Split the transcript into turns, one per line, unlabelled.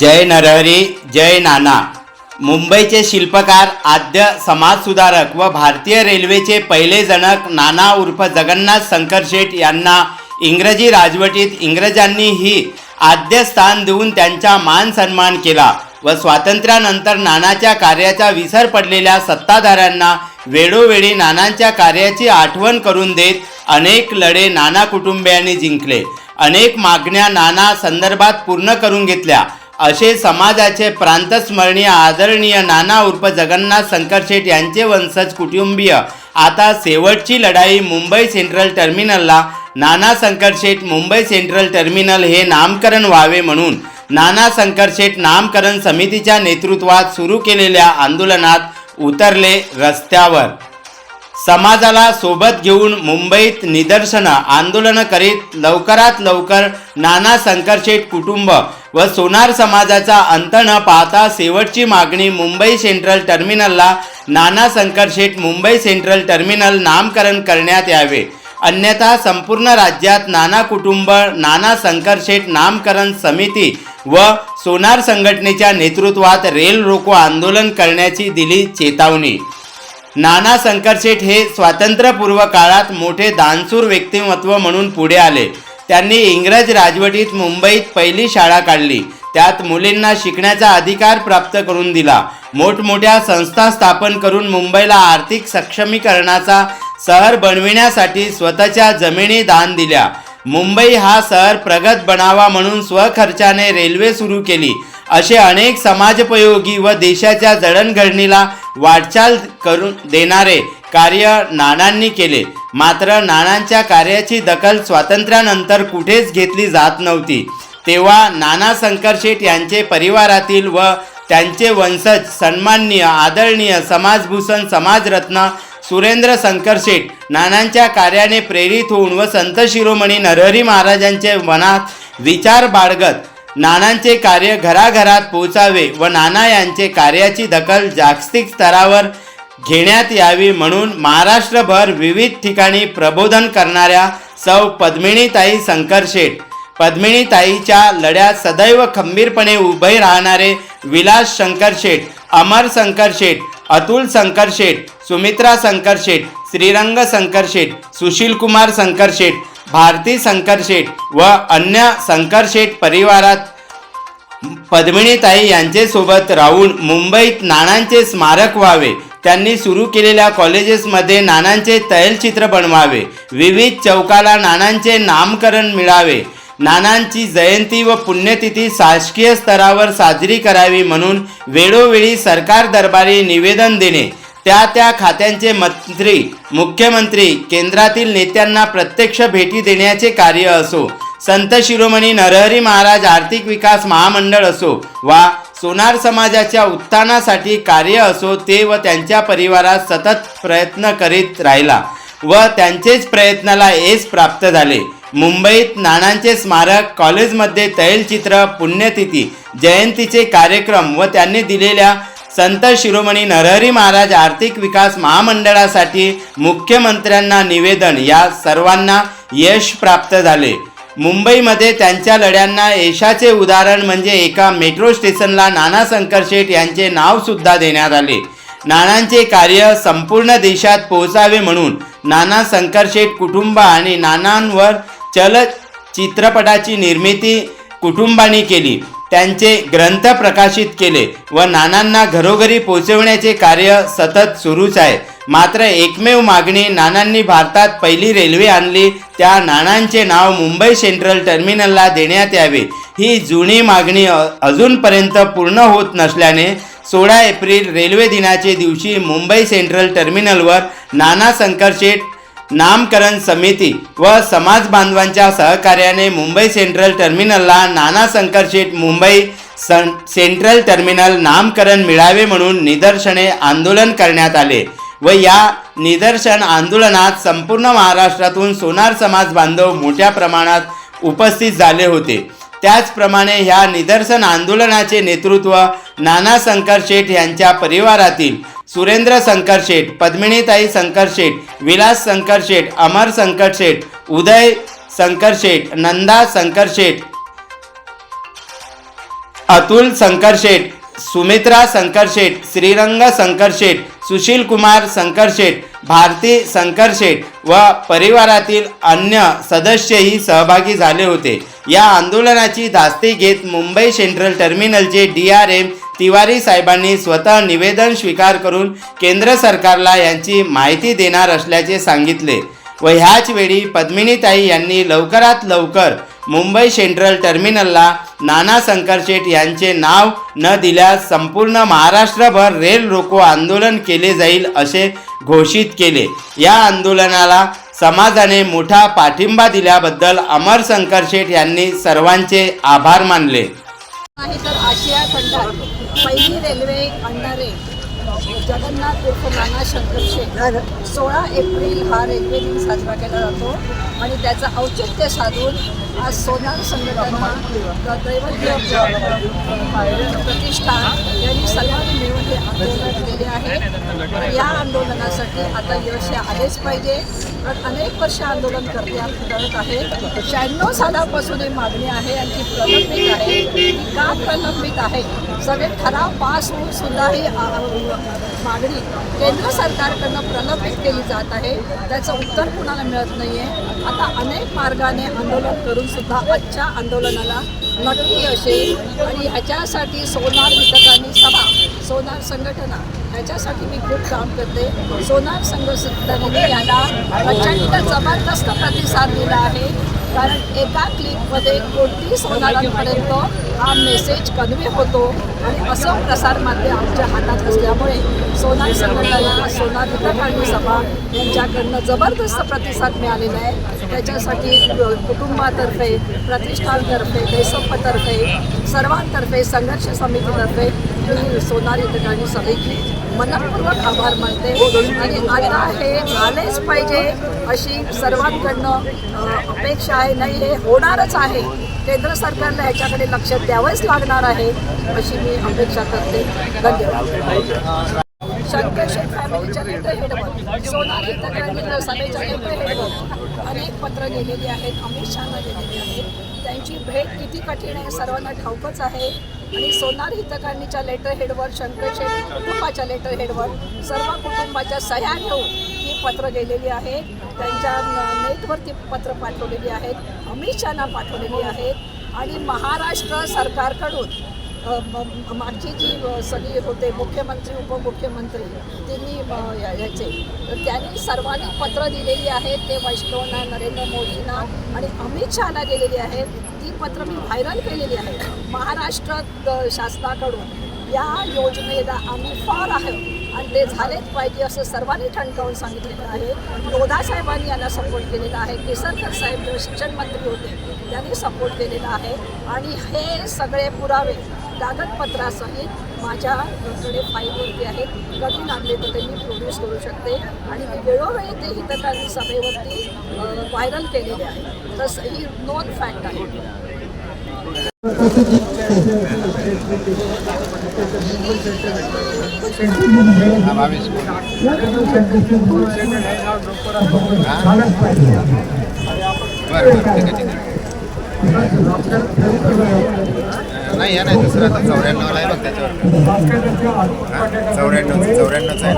जय नरहरी जय नाना. मुंबईचे शिल्पकार आद्य समाजसुधारक व भारतीय रेल्वेचे पहिले जनक नाना उर्फ जगन्नाथ शंकर शेठ यांना इंग्रजी राजवटीत इंग्रजांनी ही आद्य स्थान देऊन त्यांचा मान सन्मान केला व स्वातंत्र्यानंतर नानाच्या कार्याचा विसर पडलेल्या सत्ताधाऱ्यांना वेळोवेळी नानांच्या कार्याची आठवण करून देत अनेक लढे नाना कुटुंबियांनी जिंकले. अनेक मागण्या नाना संदर्भात पूर्ण करून घेतल्या. असे समाजाचे प्रांतस्मरणीय आदरणीय नाना उर्फ जगन्नाथ शंकरशेठ यांचे वंशज कुटुंबीय. आता शेवटची लढाई मुंबई सेंट्रल टर्मिनलला. नाना शंकरशेठ मुंबई सेंट्रल टर्मिनल हे नामकरण व्हावे म्हणून. नाना शंकरशेठ नामकरण समितीच्या नेतृत्वात सुरू केलेल्या आंदोलनात उतरले रस्त्यावर. समाजाला सोबत घेऊन मुंबईत निदर्शनं आंदोलनं करीत लवकरात लवकर नाना शंकरशेठ कुटुंब व सोनार समाजाचा अंत न पाहता शेवटची मागणी मुंबई सेंट्रल टर्मिनलला नाना शंकरशेठ मुंबई सेंट्रल टर्मिनल नामकरण करण्यात यावे. अन्यथा संपूर्ण राज्यात नाना कुटुंब नाना शंकरशेठ नामकरण समिती व सोनार संघटनेच्या नेतृत्वात रेल रोको आंदोलन करण्याची दिली चेतावणी. नाना शंकरशेठ हे स्वातंत्र्यपूर्व काळात मोठे दानसूर व्यक्तिमत्व म्हणून पुढे आले. त्यांनी इंग्रज राजवटीत मुंबईत पहिली शाळा काढली. त्यात मुलींना शिकण्याचा अधिकार प्राप्त करून दिला. मोठमोठ्या संस्था स्थापन करून मुंबईला आर्थिक सक्षमीकरणाचा शहर बनविण्यासाठी स्वतःच्या जमिनी दान दिल्या. मुंबई हा शहर प्रगत बनावा म्हणून स्वखर्चाने रेल्वे सुरू केली. असे अनेक समाजोपयोगी व देशाच्या जडणघडणीला वाटचाल करून देणारे कार्य नानांनी केले. मात्र नानांच्या कार्याची दखल स्वातंत्र्यानंतर कुठेच घेतली जात नव्हती. तेव्हा नाना शंकरशेठ यांचे परिवारातील व त्यांचे वंशज सन्माननीय आदरणीय समाजभूषण समाजरत्न सुरेंद्र शंकरशेठ नानांच्या कार्याने प्रेरित होऊन व संत शिरोमणी नरहरी महाराजांचे मनात विचार बाळगत नानांचे कार्य घराघरात पोचावे व नाना यांचे कार्याची दखल जागतिक स्तरावर घेण्यात यावी म्हणून महाराष्ट्रभर विविध ठिकाणी प्रबोधन करणाऱ्या सौ पद्मिनीताई शंकरशेठ पद्मिणीताईच्या लढ्यात सदैव खंबीरपणे उभे राहणारे विलास शंकरशेठ अमर शंकरशेठ अतुल शंकरशेठ सुमित्रा शंकरशेठ श्रीरंग शंकरशेठ सुशीलकुमार शंकरशेठ भारती शंकरशेठ व अन्य शंकरशेठ परिवारात पद्मिनीताई यांचेसोबत राहून मुंबईत नानांचे स्मारक व्हावे. त्यांनी सुरू केलेल्या कॉलेजेसमध्ये नानांचे तैलचित्र बनवावे. विविध चौकाला नानांचे नामकरण मिळावे. नानांची जयंती व पुण्यतिथी शासकीय स्तरावर साजरी करावी म्हणून वेळोवेळी सरकार दरबारी निवेदन देणे. त्या त्या खात्यांचे मंत्री मुख्यमंत्री केंद्रातील नेत्यांना प्रत्यक्ष भेटी देण्याचे कार्य असो संत शिरोमणी नरहरी महाराज आर्थिक विकास महामंडळ असो वा सोनार समाजाच्या उत्थानासाठी कार्य असो ते व त्यांच्या परिवारात सतत प्रयत्न करीत राहिला व त्यांचेच प्रयत्नाला यश प्राप्त झाले. मुंबईत नानांचे स्मारक कॉलेजमध्ये तैलचित्र पुण्यतिथी जयंतीचे कार्यक्रम व त्यांनी दिलेल्या संत शिरोमणी नरहरी महाराज आर्थिक विकास महामंडळासाठी मुख्यमंत्र्यांना निवेदन या सर्वांना यश प्राप्त झाले. मुंबईमध्ये त्यांच्या लढ्यांना यशाचे उदाहरण म्हणजे एका मेट्रो स्टेशनला नाना शंकरशेठ यांचे नावसुद्धा देण्यात आले. नानांचे कार्य संपूर्ण देशात पोहोचावे म्हणून नाना शंकरशेठ कुटुंब आणि नानांवर चलचित्रपटाची निर्मिती कुटुंबाने केली. त्यांचे ग्रंथ प्रकाशित केले व नानांना घरोघरी पोचवण्याचे कार्य सतत सुरूच आहे. मात्र एकमेव मागणी नानांनी भारतात पहिली रेल्वे आणली त्या नानांचे नाव मुंबई सेंट्रल टर्मिनलला देण्यात यावे. ही जुनी मागणी अजूनपर्यंत पूर्ण होत नसल्याने सोळा एप्रिल रेल्वे दिनाचे दिवशी मुंबई सेंट्रल टर्मिनलवर नाना शंकरशेठ नामकरण समिती व समाज बांधवांच्या सहकार्याने मुंबई सेंट्रल टर्मिनलला नाना शंकरशेठ मुंबई सन सेंट्रल टर्मिनल नामकरण मिळावे म्हणून निदर्शने आंदोलन करण्यात आले व या निदर्शन आंदोलनात संपूर्ण महाराष्ट्रातून सोनार समाज बांधव मोठ्या प्रमाणात उपस्थित झाले होते. त्याचप्रमाणे ह्या निदर्शन आंदोलनाचे नेतृत्व नाना शंकरशेठ यांच्या परिवारातील सुरेंद्र शंकरशेठ पद्मिनीताई शंकरशेठ विलास शंकरशेठ अमर शंकरशेठ उदय शंकरशेठ नंदा शंकरशेठ अतुल संकरशेठ सुमित्रा संकरशेठ श्रीरंग संकरशेठ सुशील कुमार संकरशेठ भारती संकरशेठ व परिवारातील अन्य सदस्यही सहभागी झाले होते या आंदोलनाची धास्ती घेत मुंबई सेंट्रल टर्मिनलचे डी आर एम तिवारी साहेबांनी स्वतः निवेदन स्वीकार करून केंद्र सरकारला यांची माहिती देणार असल्याचे सांगितले व ह्याच वेळी पद्मिनीताई यांनी लवकरात लवकर मुंबई सेंट्रल टर्मिनलला नाना संकरशेठ यांचे नाव न दिल्यास संपूर्ण महाराष्ट्रभर रेल रोको आंदोलन केले जाईल असे घोषित केले. या आंदोलनाला समाजाने मोठा पाठिंबा दिल्याबद्दल अमर संकरशेठ यांनी सर्वांचे आभार मानले.
पहिली रेल्वे आणणारे जगन्नाथ उर्फ नाना शंकरशे सोळा एप्रिल हा रेल्वे दिन साजरा केला जातो. आणि त्याचं औचित्य साधून आज सोनार संघटना प्रतिष्ठान यांनी सर्वांनी मिळून हे आंदोलन केले आहे. या आंदोलनासाठी आता यश हे आलेच पाहिजे. कारण अनेक वर्ष आंदोलन करते करत आहे. शहाण्णव सालापासून ही मागणी आहे आणि ती प्रलंबित आहे. ती का प्रलंबित आहे? सगळे ठराव पास होऊन सुद्धा ही मागणी केंद्र सरकारकडनं प्रलंबित केली जात आहे. त्याचं उत्तर कुणाला मिळत नाही आहे आता अनेक मार्गाने आंदोलन करून सुद्धा आजच्या आंदोलनाला नक्की असेल आणि ह्याच्यासाठी सोनार वितकांनी सभा सोनार संघटना ह्याच्यासाठी मी खूप काम करते. सोनार संघ संघटनेने याला प्रचंड जबरदस्त प्रतिसाद दिला आहे. कारण एका क्लिकमध्ये कोणतीही सोनारांपर्यंत हा मेसेज कन्वे होतो. आणि असं प्रसारमाध्यम आमच्या हातात असल्यामुळे सोनार संघटना सोनार वितरकांनी सभा यांच्याकडनं जबरदस्त प्रतिसाद मिळालेला आहे. त्याच्यासाठी कुटुंबातर्फे प्रतिष्ठानतर्फे देसोपतर्फे सर्वांतर्फे संघर्ष समितीतर्फे मी सोनारी ठिकाणी सभेची मनपूर्वक आभार मानते. आणि आता हे झालेच पाहिजे अशी सर्वांकडनं अपेक्षा आहे. नाही हे होणारच आहे. केंद्र सरकारला ह्याच्याकडे लक्ष द्यावंच लागणार आहे अशी मी अपेक्षा करते. धन्यवाद. शंकरशेठ फॅमिलीच्या लेटर हेडवर सोनाली तक्रारी सभेच्या लेटर हेडवर अनेक पत्र गेलेली आहेत अमित शहाना गेलेली आहेत. त्यांची भेट किती कठीण आहे सर्वांना ठाऊकच आहे. आणि सोनार हितकारणीच्या लेटर हेडवर शंकरशेठ कुटुंबाच्या लेटर हेडवर सर्व कुटुंबाच्या सह्या घेऊन ही पत्र गेलेली आहेत. त्यांच्या नेटवरती पत्र पाठवलेली आहेत. अमित शहाना पाठवलेली आहेत. आणि महाराष्ट्र सरकारकडून मागची जी अ, सगळी होते मुख्यमंत्री उपमुख्यमंत्री त्यांनी याचे. तर त्यांनी सर्वांनी पत्र दिलेली आहेत ते वैष्णवना नरेंद्र मोदींना आणि अमित शहाला दिलेली आहेत ती पत्र मी व्हायरल केलेली आहे. महाराष्ट्र शासनाकडून या योजनेला आम्ही फार आहे. आणि ते झालेच पाहिजे असं सर्वांनी ठणकावून सांगितलेलं आहे. लोधा साहेबांनी यांना सपोर्ट केलेला आहे. केसरकर साहेब शिक्षण मंत्री होते त्यांनी सपोर्ट केलेला आहे. आणि हे सगळे पुरावे कागदपत्रासहित माझ्याकडे फाईलवरती आहेत. कधी लागले तर ते मी प्रोड्यूस करू शकते. आणि वेळोवेळी ते हितकारी सभेवरती व्हायरल केलेले आहे. तसं ही नॉन फॅक्ट आहे.
नाही या नाही दुसरं आता चौऱ्याण्णवला आहे बघ त्याच्यावर. चौऱ्याण्णव चौऱ्याण्णवच आहे